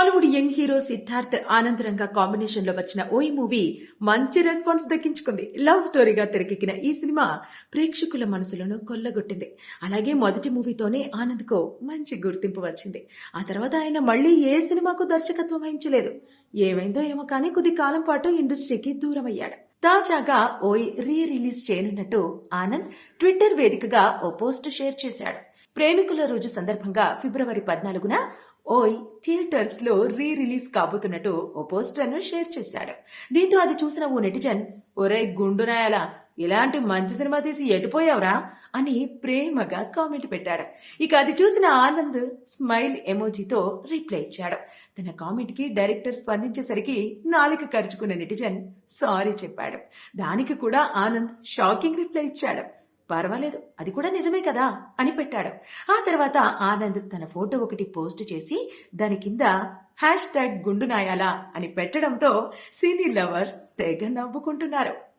Young hero Siddharth Anand Ranga కాంబినేషన్లో వచ్చిన ఓ మూవీ మంచి రెస్పాన్స్ దక్కించుకుంది. లవ్ స్టోరీగా తెరకెక్కిన ఈ సినిమా ప్రేక్షకుల మనసులను కొల్లగొట్టింది. అలాగే మొదటి మూవీతోనే ఆనంద్కు మంచి గుర్తింపు వచ్చింది. ఆ తర్వాత ఆయన మళ్ళీ ఏ సినిమాకు దర్శకత్వం వహించలేదు. ఏమైందో ఏమో కానీ కొద్ది కాలం పాటు ఇండస్ట్రీకి దూరమయ్యాడు. తాజాగా ఓయ్ రీ రిలీజ్ చేయనున్నట్టు ఆనంద్ ట్విట్టర్ వేదికగా ఓ పోస్ట్ షేర్ చేశాడు. ప్రేమికుల రోజు సందర్భంగా ఫిబ్రవరి పద్నాలుగున ఓయ్ థియేటర్స్లో రీ రిలీజ్ కాబోతున్నట్టు ఓ పోస్టర్ను షేర్ చేశాడు. దీంతో అది చూసిన ఓ నెటిజన్ ఒరే గుండునాయాలా ఇలాంటి మంచి సినిమా తీసి ఎటుపోయావురా అని ప్రేమగా కామెంట్ పెట్టాడు. ఇక అది చూసిన ఆనంద్ స్మైల్ ఎమోజీతో రిప్లై ఇచ్చాడు. తన కామెంట్కి డైరెక్టర్ స్పందించేసరికి నాలుక ఖర్చుకున్న నెటిజన్ సారీ చెప్పాడు. దానికి కూడా ఆనంద్ షాకింగ్ రిప్లై ఇచ్చాడు. పర్వాలేదు అది కూడా నిజమే కదా? అని పెట్టాడు. ఆ తర్వాత ఆనంద్ తన ఫోటో ఒకటి పోస్ట్ చేసి దాని కింద హ్యాష్ ట్యాగ్ గుండు నాయాలా అని పెట్టడంతో సినీ లవర్స్ తెగ నవ్వుకుంటున్నారు.